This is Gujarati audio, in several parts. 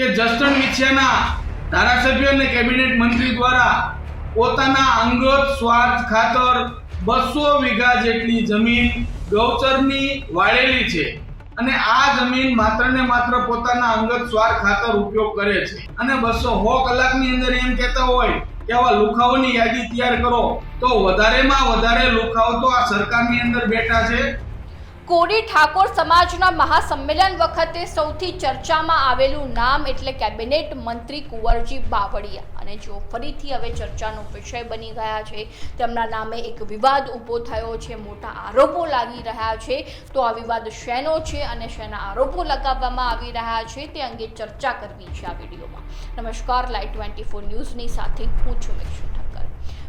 કે જસ્ટન મિછિયાના ધારાસભ્ય અને કેબિનેટ મંત્રી દ્વારા પોતાના અંગત સ્વાર્થ ખાતર બસો વીઘા જેટલી જમીન ગૌચરની વાળેલી છે અને આ જમીન માત્ર ને માત્ર પોતાના અંગત સ્વાર્થ ખાતર ઉપયોગ કરે છે. અને બસો સો કલાકની અંદર એમ કહેતા હોય કે આવા લુખાઓની યાદી તૈયાર કરો, તો વધારેમાં વધારે લુખાઓ તો આ સરકારની અંદર બેઠા છે. કોડી ઠાકોર સમાજના મહાસંમેલન વખતે સૌથી ચર્ચામાં આવેલું નામ એટલે કેબિનેટ મંત્રી કુંવરજી બાવળિયા. અને જો ફરીથી હવે ચર્ચાનો વિષય બની ગયા છે, તેમના નામે એક વિવાદ ઊભો થયો છે, મોટા આરોપો લાગી રહ્યા છે, તો આ વિવાદ શેનો છે અને શેના આરોપો લગાવવામાં આવી રહ્યા છે તે અંગે ચર્ચા કરવી છે આ વિડીયોમાં. નમસ્કાર લાઈવ ટ્વેન્ટી ફોર ન્યૂઝની સાથે હું છું મિક્ષુ ઠક્કર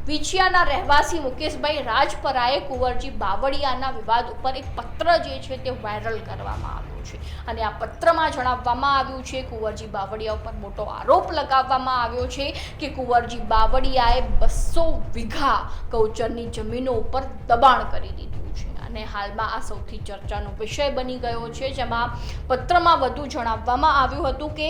વિછિયાના રહેવાસી મુકેશભાઈ રાજપરાએ કુંવરજી બાવળિયાના વિવાદ ઉપર એક પત્ર જે છે તે વાયરલ કરવામાં આવ્યો છે. અને આ પત્રમાં જણાવવામાં આવ્યું છે, કુંવરજી બાવળિયા ઉપર મોટો આરોપ લગાવવામાં આવ્યો છે કે કુંવરજી બાવળિયાએ બસો વીઘા ગૌચરની જમીનો ઉપર દબાણ કરી દીધું છે. અને હાલમાં આ સૌથી ચર્ચાનો વિષય બની ગયો છે, જેમાં પત્રમાં વધુ જણાવવામાં આવ્યું હતું કે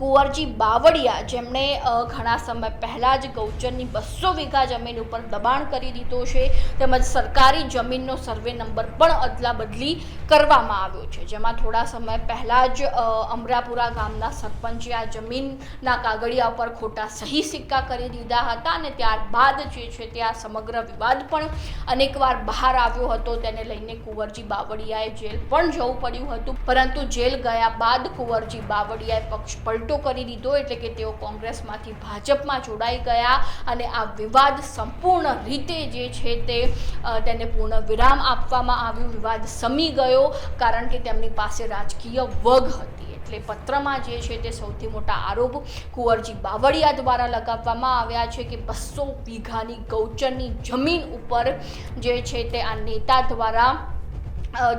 કુંવરજી બાવળિયા જેમણે ઘણા સમય પહેલાં જ ગૌચરની બસો વીઘા જમીન ઉપર દબાણ કરી દીધો છે, તેમજ સરકારી જમીનનો સર્વે નંબર પણ અદલા બદલી કરવામાં આવ્યો છે. જેમાં થોડા સમય પહેલાં જ અમરાપુરા ગામના સરપંચે આ જમીનના કાગળિયા ઉપર ખોટા સહી સિક્કા કરી દીધા હતા અને ત્યારબાદ જે છે તે આ સમગ્ર વિવાદ પણ અનેકવાર બહાર આવ્યો હતો. તેને લઈને કુંવરજી બાવળિયાએ જેલ પણ જવું પડ્યું હતું. પરંતુ જેલ ગયા બાદ કુંવરજી બાવળિયાએ પક્ષ પલટો કરી દીધો એટલે કે તેઓ કોંગ્રેસમાંથી ભાજપમાં જોડાઈ ગયા અને આ વિવાદ સંપૂર્ણ રીતે જે છે તે તેને પૂર્ણ વિરામ આપવામાં આવ્યું. વિવાદ સમી ગયો કારણ કે તેમની પાસે રાજકીય વગ હતી. એટલે પત્રમાં જે છે તે સૌથી મોટા આરોપ કુંવરજી બાવળિયા દ્વારા લગાવવામાં આવ્યા છે કે બસો વીઘાની ગૌચરની જમીન ઉપર જે છે તે આ નેતા દ્વારા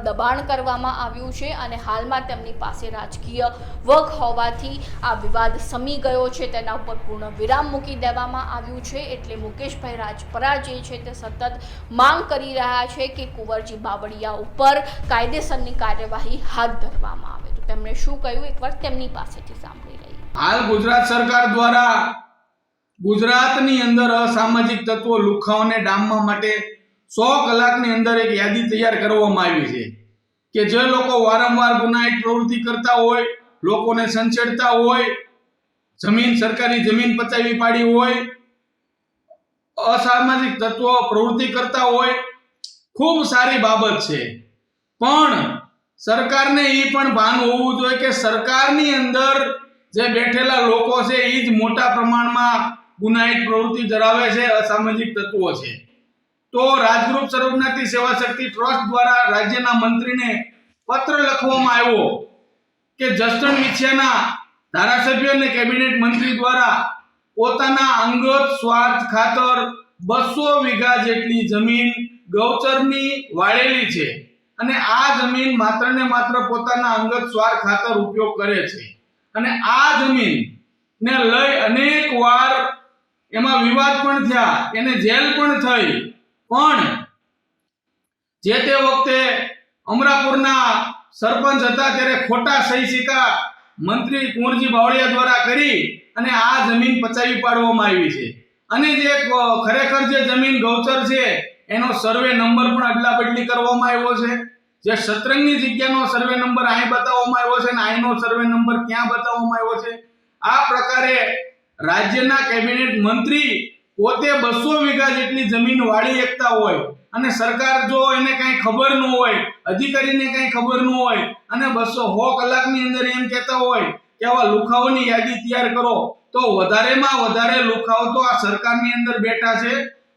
દબાણ કરવામાં આવ્યું છે અને હાલમાં તેમની પાસે રાજકીય વગ હોવાથી આ વિવાદ સમી ગયો છે. તેના ઉપર પૂર્ણ વિરામ મૂકી દેવામાં આવ્યું છે. એટલે મુકેશભાઈ રાજપરા જે છે. તે સતત માંગ કરી રહ્યા છે કે કુંવરજી બાવળિયા ઉપર કાયદેસરની કાર્યવાહી હાથ ધરવામાં આવે. તો તેમણે શું કહ્યું? એકવાર તેમની પાસેથી સાંભળી લઈએ. હાલ ગુજરાત સરકાર દ્વારા ગુજરાતની અંદર અસામાજિક તત્વો લુખાઓને ડામવા માટે સો કલાકની અંદર એક યાદી તૈયાર કરવામાં આવી છે કે જે લોકો વારંવાર ગુનાહિત પ્રવૃત્તિ કરતા હોય, લોકોને સંચેડતા હોય, જમીન, સરકારી જમીન પચાવી પાડી હોય, અસામાજિક તત્વો પ્રવૃત્તિ કરતા હોય, ખૂબ સારી બાબત છે. પણ સરકારને એ પણ ભાન હોવું જોઈએ કે સરકારની અંદર જે બેઠેલા લોકો છે એ જ મોટા પ્રમાણમાં ગુનાહિત પ્રવૃત્તિ ધરાવે છે, અસામાજિક તત્વો છે. તો રાજગ્રુપ સર્વજ્ઞાતિ સેવા શક્તિ ટ્રસ્ટ દ્વારા રાજ્યના મંત્રીને પત્ર લખવામાં આવ્યો કે જસ્ટન મિછિયાના ધારાસભ્ય અને કેબિનેટ મંત્રી દ્વારા પોતાના અંગત સ્વાર્થ ખાતર બસો વીઘા જેટલી જમીન ગૌચરની વાળેલી છે અને આ જમીન માત્ર ને માત્ર પોતાના અંગત સ્વાર્થ ખાતર ઉપયોગ કરે છે. અને આ જમીન ને લઈ અનેક વાર એમાં વિવાદ પણ થયા, એને જેલ પણ થઈ. પણ જે તે વખતે અમરાપુરના સરપંચ હતા, ત્યારે ખોટા સહી સિક્કા મંત્રી કુંવરજી બાવળિયા દ્વારા કરી અને આ જમીન પચાવી પાડવામાં આવી છે. અને જે ખરેખર જે જમીન ગૌચર છે, એનો સર્વે નંબર પણ અદલા બદલી કરવામાં આવ્યો છે. જે સતરંગની જગ્યાનો સર્વે નંબર અહીં બતાવવામાં આવ્યો છે અને અહીંનો સર્વે નંબર ક્યાં બતાવવામાં આવ્યો છે? આ પ્રકારે રાજ્યના કેબિનેટ મંત્રી પોતે બસો વીઘા જેટલી જમીન વાળી એકતા હોય અને સરકાર જો એને કઈ ખબર ન હોય, અધિકારીને કઈ ખબર ન હોય અને બસો સો કલાકની અંદર એમ કહેતા હોય કે આવા લુખાઓની યાદી તૈયાર કરો, તો વધારેમાં વધારે લુખાઓ તો આ સરકારની અંદર બેઠા છે.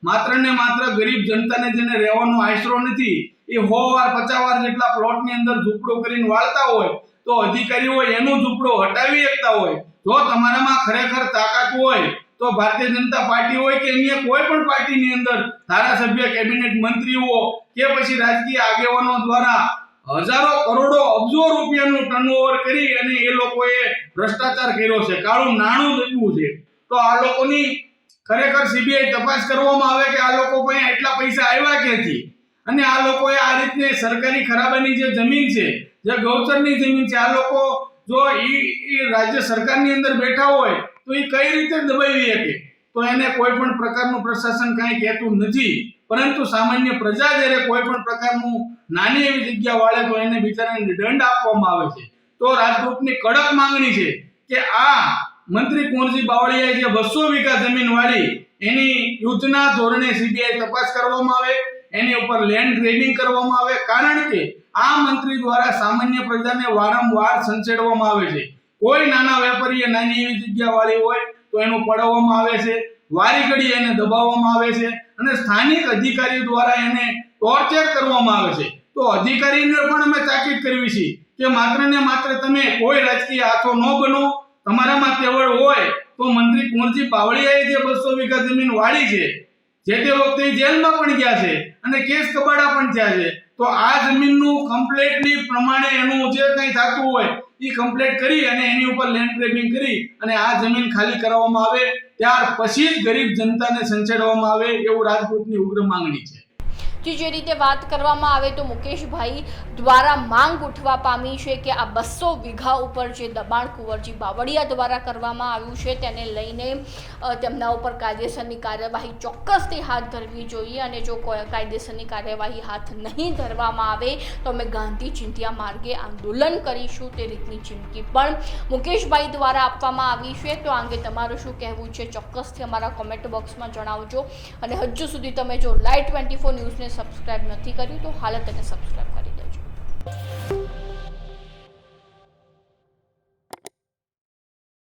માત્ર ને માત્ર ગરીબ જનતાને જેને રહેવાનો આશરો નથી, એ સો વાર, પચાસ વાર જેટલા પ્લોટની અંદર ઝૂંપડો કરીને વાળતા હોય, તો અધિકારીઓ એનું ઝૂંપડો હટાવી શકતા હોય. જો તમારામાં ખરેખર તાકાત હોય તો ભારતીય જનતા પાર્ટી હોય કે અન્ય કોઈ પણ પાર્ટીની અંદર ધારાસભ્ય, કેબિનેટ મંત્રીઓ કે પછી રાજકીય આગેવાનો દ્વારા હજારો કરોડો અબજો રૂપિયાનું ટર્નઓવર કરી અને એ લોકોએ ભ્રષ્ટાચાર કર્યો છે. કાળું નાણું દબ્યું છે. તો આ લોકોની ખરેખર સીબીઆઈ તપાસ કરવામાં આવે કે આ લોકો પાસે એટલા પૈસા આવ્યા ક્યાંથી? અને આ લોકોએ આ રીતને સરકારી ખરાબાની જે જમીન છે, જે ગૌચરની જમીન છે, આ લોકો જો એ રાજ્ય સરકારની અંદર બેઠા હોય તો એ કઈ રીતે દબાવી શકે? તો એને કોઈ પણ પ્રકારનું પ્રશાસન કાંઈ કહેતું નથી. પરંતુ સામાન્ય પ્રજા જ્યારે કોઈ પણ પ્રકારનું નાની એવી જગ્યા વાળે તો એને બિચારાને દંડ આપવામાં આવે છે. તો રાજકોટની કડક માંગણી છે કે આ મંત્રી કુંવરજી બાવળીયાએ જે બસો વીઘા જમીન વાળી એની યુદ્ધના ધોરણે સીબીઆઈ તપાસ કરવામાં આવે, એની ઉપર લેન્ડ ગ્રેડિંગ કરવામાં આવે. કારણ કે આ મંત્રી દ્વારા સામાન્ય પ્રજાને વારંવાર સંચેડવામાં આવે છે. કોઈ નાના વેપારીએ નાની એવી જગ્યા વાળી હોય તો એનું પડાવવામાં આવે છે, વારી ઘડી એને દબાવવામાં આવે છે અને સ્થાનિક અધિકારીઓ દ્વારા એને ટોર્ચર કરવામાં આવે છે. તો અધિકારીને પણ અમે તાકીદ કરવી છે કે માત્ર ને માત્ર તમે કોઈ રાજકીય હાથો ન બનો, તમારામાં કેવળ હોય તો મંત્રી કુંવરજી બાવળિયાએ જે બસો વીઘા જમીન વાળી છે, જે તે વખતે જેલમાં પણ ગયા છે અને કેસ કબાડા પણ થયા છે. તો આ જમીનનું કમ્પ્લેટની પ્રમાણે એનું જે કંઈ થતું હોય એ કમ્પ્લેટ કરી અને એની ઉપર લેન્ડ ગ્રેબિંગ કરી અને આ જમીન ખાલી કરાવવામાં આવે. ત્યાર પછી જ ગરીબ જનતાને સંચેડવામાં આવે એવું રાજકોટની ઉગ્ર માંગણી છે. જે જે રીતે વાત કરવામાં આવે તો મુકેશભાઈ દ્વારા માંગ ઉઠવા પામી છે કે આ બસો વીઘા ઉપર જે દબાણ કુંવરજી બાવળિયા દ્વારા કરવામાં આવ્યું છે, તેને લઈને તેમના ઉપર કાયદેસરની કાર્યવાહી ચોક્કસથી હાથ ધરવી જોઈએ અને જો કાયદેસરની કાર્યવાહી હાથ નહીં ધરવામાં આવે, તો અમે ગાંધી ચિંતિયા માર્ગે આંદોલન કરીશું, તે રીતની ચીમકી પણ મુકેશભાઈ દ્વારા આપવામાં આવી છે. તો આ અંગે તમારું શું કહેવું છે? ચોક્કસથી અમારા કોમેન્ટ બોક્સમાં જણાવજો. અને હજુ સુધી તમે જો લાઈવ ટ્વેન્ટી ફોર ન્યૂઝને સબસ્ક્રાઇબ નથી કર્યું તો હાલ તેને સબસ્ક્રાઈબ કરી દેજો.